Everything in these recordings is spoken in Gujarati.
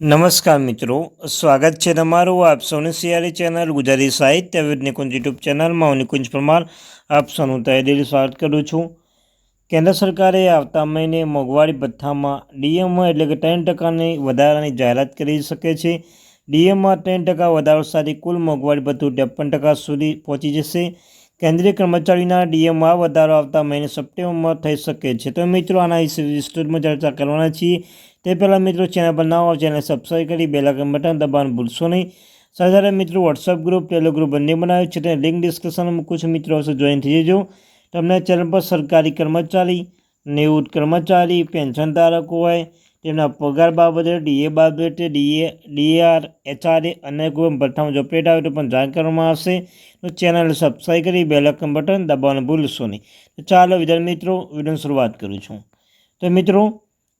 નમસ્કાર મિત્રો, સ્વાગત છે તમારું આપ સૌની સિયારી ચેનલ ગુજરાતી સાહિત્ય વિદ યુટ્યુબ ચેનલમાં. હું નિકુંજ પરમાર, આપ સૌનું તહેદીલ સ્વાગત કરું છું. કેન્દ્ર સરકારે આવતા મહિને મોંઘવારી ભથ્થામાં ડીએમમાં એટલે કે ત્રણ ટકાની વધારાની જાહેરાત કરી શકે છે. ડીએમમાં ત્રણ ટકા વધારો સાથે કુલ મોંઘવારી ભથ્થું ત્રેપન ટકા સુધી પહોંચી જશે. કેન્દ્રીય કર્મચારીના ડીએમમાં વધારો આવતા મહિને સપ્ટેમ્બરમાં થઈ શકે છે. તો મિત્રો, આના વિશે વિસ્તૃતમાં ચર્ચા કરવાના છીએ. તે પહેલાં મિત્રો, ચેનલ પર નવા ચેનલ સબસ્ક્રાઈબ કરી બેલાકન બટન દબાણ ભૂલશો નહીં. સાથે મિત્રો વોટ્સઅપ ગ્રુપ ટેલિગ્રુપ બંને બનાવ્યું છે. તેને લિંક ડિસ્કશનમાં મૂકું છું. મિત્રો હશે જોઈન થઈ જજો. તમને ચેનલ પર સરકારી કર્મચારી, નિવૃત્ત કર્મચારી પેન્શન ધારકો હોય તેમના પગાર બાબતે ડીએ બાબતે ડીએ, ડીઆર એચઆરએ અને કોઈ ભથ્થામાં અપડેટ આવે તો પણ જાણ કરવામાં આવશે. તો ચેનલ સબસ્ક્રાઈબ કરી બેલકન બટન દબાવવાનું ભૂલશો નહીં. ચાલો વિદ્યાર્થી મિત્રો, વિડીયોની શરૂઆત કરું છું. તો મિત્રો,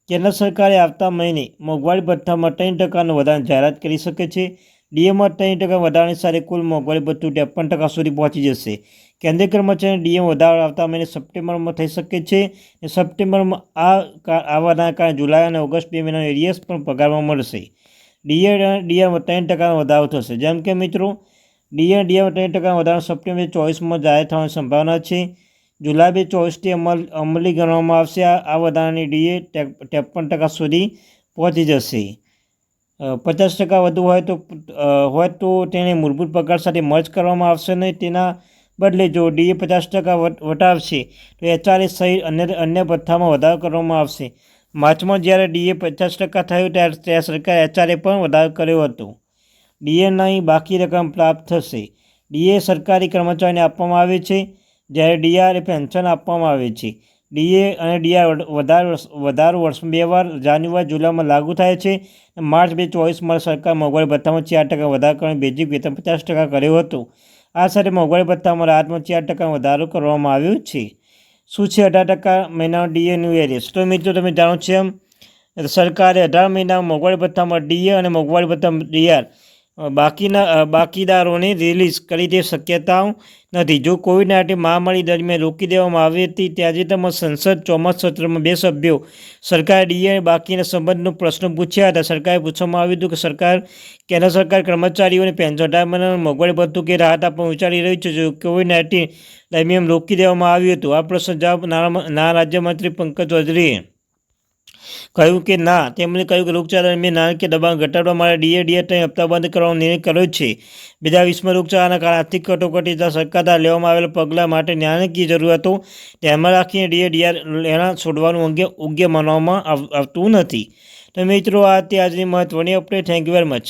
કેન્દ્ર સરકારે આવતા મહિને મોંઘવારી ભથ્થામાં ત્રણ ટકાનો વધારાની જાહેરાત કરી શકે છે. ડીએમાં ત્રણ ટકા વધારાની સાથે કુલ મોંઘવારી ભથ્થું ત્રેપન ટકા સુધી પહોંચી જશે. કેન્દ્રીય કર્મચારી ડીએમ વધારો આવતા મહિને સપ્ટેમ્બરમાં થઈ શકે છે સપ્ટેમ્બરમાં આ આવવાના કારણે જુલાઈ અને ઓગસ્ટ બે મહિનાનો એરિયસ પણ પગારમાં મળશે. ડીએ ડીએમાં ત્રણ ટકાનો વધારો થશે. જેમ કે મિત્રો ડીએ ડીએમાં ત્રણ ટકાનો વધારો સપ્ટેમ્બર ચોવીસમાં જાહેર થવાની સંભાવના છે. જુલાઈ બે ચોવીસથી અમલ, અમલી ગણવામાં આવશે. આ વધારાની ડીએ ત્રેપન ટકા સુધી પહોંચી જશે. પચાસ ટકા વધુ હોય તો હોય તો તેને મૂળભૂત પગાર સાથે મર્જ કરવામાં આવશે નહીં. તેના બદલે જો ડીએ પચાસ ટકા વટાવશે, તો એચઆરએ સહિત અન્ય અન્ય ભથ્થામાં વધારો કરવામાં આવશે. માર્ચમાં જ્યારે ડીએ પચાસ ટકા થયું ત્યારે સરકારે એચઆરએ પણ વધારો કર્યો હતો. ડીએની બાકી રકમ પ્રાપ્ત થશે. ડીએ સરકારી કર્મચારીને આપવામાં આવે છે, જ્યારે ડીઆરએ પેન્શન આપવામાં આવે છે. ડીએ અને ડીઆર વધારે વધારો વર્ષમાં બે વાર, જાન્યુઆરી, જુલાઈમાં લાગુ થાય છે. માર્ચ બે ચોવીસમાં સરકાર મોંઘવારી ભથ્થામાં ચાર ટકા વધારો કરીને બેઝિક વેતન પચાસ ટકા કર્યો હતો. આ સાથે મોંઘવારી ભથ્થામાં રાહતમાં ચાર ટકા વધારો કરવામાં આવ્યો છે. શું છે અઢાર ટકા મહિનાનો ડીએનું એરિયસ તો મિત્રો તમે જાણો છો એમ? સરકારે અઢાર મહિનામાં મોંઘવારી ભથ્થામાં ડીએ અને મોંઘવારી ભથ્થામાં ડીઆર બાકીના બાકીદારોને રિલીઝ કરી તે શક્યતાઓ નથી. જો કોવિડ નાઇન્ટીન મહામારી દરમિયાન રોકી દેવામાં આવી હતી તાજેતરમાં સંસદ ચોમાસ સત્રમાં બે સભ્યો, સરકાર ડીએ બાકીના સંબંધનો પ્રશ્ન પૂછ્યા હતા. સરકારે પૂછવામાં આવ્યું હતું કે સરકાર, કેન્દ્ર સરકાર કર્મચારીઓને પેન્શન ટાઈમ મોંઘવારી ભથ્થું કે રાહત આપવાનું વિચારી રહ્યું છે. જો કોવિડ નાઇન્ટીન દરમિયાન રોકી દેવામાં આવ્યું હતું, આ પ્રશ્ન જવાબ નાણાં રાજ્યમંત્રી પંકજ ચૌધરીએ કહ્યું કે ના, તેમણે કહ્યું કે રોગચાળા દરમિયાન નાણાકીય દબાણ ઘટાડવા માટે ડીએ ડીએ ત્રણ હપ્તા બંધ કરવાનો નિર્ણય કર્યો છે. બીજા વીસમાં રોગચાળાના કારણે આર્થિક કટોકટી સરકાર દ્વારા લેવામાં આવેલા પગલાં માટે નાણાકીય જરૂરિયાતો ધ્યાનમાં રાખીને ડીએ ડીઆર લેણા છોડવાનું અંગે યોગ્ય માનવામાં આવતું નથી. તો મિત્રો, આ તે આજની મહત્ત્વની update thank you very much